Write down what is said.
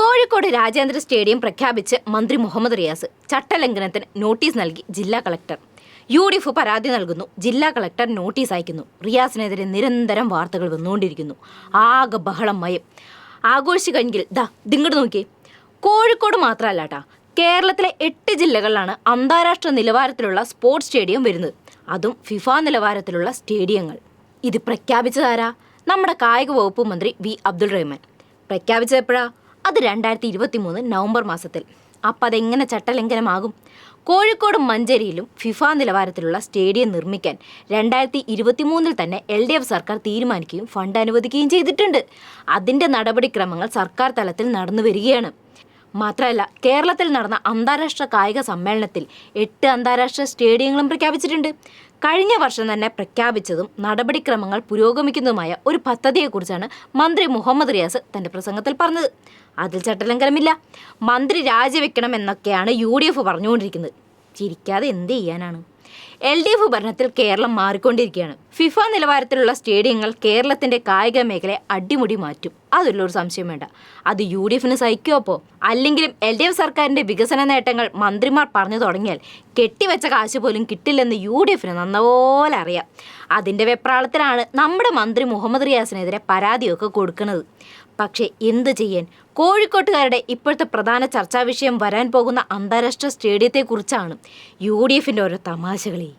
Kozhikode Rajendra stadium പ്രഖ്യാപിച്ച് മന്ത്രി Muhammad Riyas ചട്ടലംഘനത്തിന് notice നൽകി ജില്ലാ കളക്ടർ. യു ഡി എഫ് പരാതി നൽകുന്നു. ജില്ലാ കളക്ടർ നോട്ടീസ് അയക്കുന്നു. റിയാസിനെതിരെ നിരന്തരം വാർത്തകൾ വന്നുകൊണ്ടിരിക്കുന്നു. ആകെ ബഹളം മയം. കഴിഞ്ഞിൽ ദാ ദിങ്ങട് നോക്കി കോഴിക്കോട് മാത്രമല്ല കേട്ടാ കേരളത്തിലെ എട്ട് ജില്ലകളിലാണ് അന്താരാഷ്ട്ര നിലവാരത്തിലുള്ള സ്പോർട്സ് സ്റ്റേഡിയം വരുന്നത്. അതും ഫിഫ നിലവാരത്തിലുള്ള സ്റ്റേഡിയങ്ങൾ. ഇത് പ്രഖ്യാപിച്ചതാരാ നമ്മുടെ കായിക വകുപ്പ് മന്ത്രി വി അബ്ദുൾ റഹ്മാൻ. പ്രഖ്യാപിച്ചത് എപ്പോഴാ? അത് രണ്ടായിരത്തി ഇരുപത്തി മൂന്ന് നവംബർ മാസത്തിൽ. അപ്പം അതെങ്ങനെ ചട്ടലംഘനമാകും? കോഴിക്കോട് മഞ്ചേരിയിലും ഫിഫ നിലവാരത്തിലുള്ള സ്റ്റേഡിയം നിർമ്മിക്കാൻ രണ്ടായിരത്തി ഇരുപത്തി മൂന്നിൽ തന്നെ എൽ ഡി എഫ് സർക്കാർ തീരുമാനിക്കുകയും ഫണ്ട് അനുവദിക്കുകയും ചെയ്തിട്ടുണ്ട്. അതിന്റെ നടപടിക്രമങ്ങൾ സർക്കാർ തലത്തിൽ നടന്നു വരികയാണ് മാത്രമല്ല കേരളത്തിൽ നടന്ന അന്താരാഷ്ട്ര കായിക സമ്മേളനത്തിൽ എട്ട് അന്താരാഷ്ട്ര സ്റ്റേഡിയങ്ങളും പ്രഖ്യാപിച്ചിട്ടുണ്ട്. കഴിഞ്ഞ വർഷം തന്നെ പ്രഖ്യാപിച്ചതും നടപടിക്രമങ്ങൾ പുരോഗമിക്കുന്നതുമായ ഒരു പദ്ധതിയെക്കുറിച്ചാണ് മന്ത്രി മുഹമ്മദ് റിയാസ് തന്റെ പ്രസംഗത്തിൽ പറഞ്ഞത്. അതിൽ ചട്ടലംഘനമില്ല. മന്ത്രി രാജിവെക്കണം എന്നൊക്കെയാണ് യു ഡി എഫ് പറഞ്ഞുകൊണ്ടിരിക്കുന്നത്. ചിരിക്കാതെ എന്ത് ചെയ്യാനാണ്? എൽ ഡി എഫ് ഭരണത്തിൽ കേരളം മാറിക്കൊണ്ടിരിക്കുകയാണ്. ഫിഫ നിലവാരത്തിലുള്ള സ്റ്റേഡിയങ്ങൾ കേരളത്തിന്റെ കായിക മേഖലയെ അടിമുടി മാറ്റും. അതിലൊരു സംശയം വേണ്ട. അത് യു ഡി എഫിന് സഹിക്കുമോ അല്ലെങ്കിലും എൽ ഡി എഫ് സർക്കാരിന്റെ വികസന നേട്ടങ്ങൾ മന്ത്രിമാർ പറഞ്ഞു തുടങ്ങിയാൽ കെട്ടിവെച്ച കാശ് പോലും കിട്ടില്ലെന്ന് യു ഡി എഫിന് നന്നപോലെ അറിയാം. അതിന്റെ വെപ്രാളത്തിലാണ് നമ്മുടെ മന്ത്രി മുഹമ്മദ് റിയാസിനെതിരെ പരാതിയൊക്കെ കൊടുക്കുന്നത്. പക്ഷേ എന്ത് ചെയ്യാൻ? കോഴിക്കോട്ടുകാരുടെ ഇപ്പോഴത്തെ പ്രധാന ചർച്ചാ വിഷയം വരാൻ പോകുന്ന അന്താരാഷ്ട്ര സ്റ്റേഡിയത്തെക്കുറിച്ചാണ് യു ഡി എഫിന്റെ ഓരോ തമാശകളി.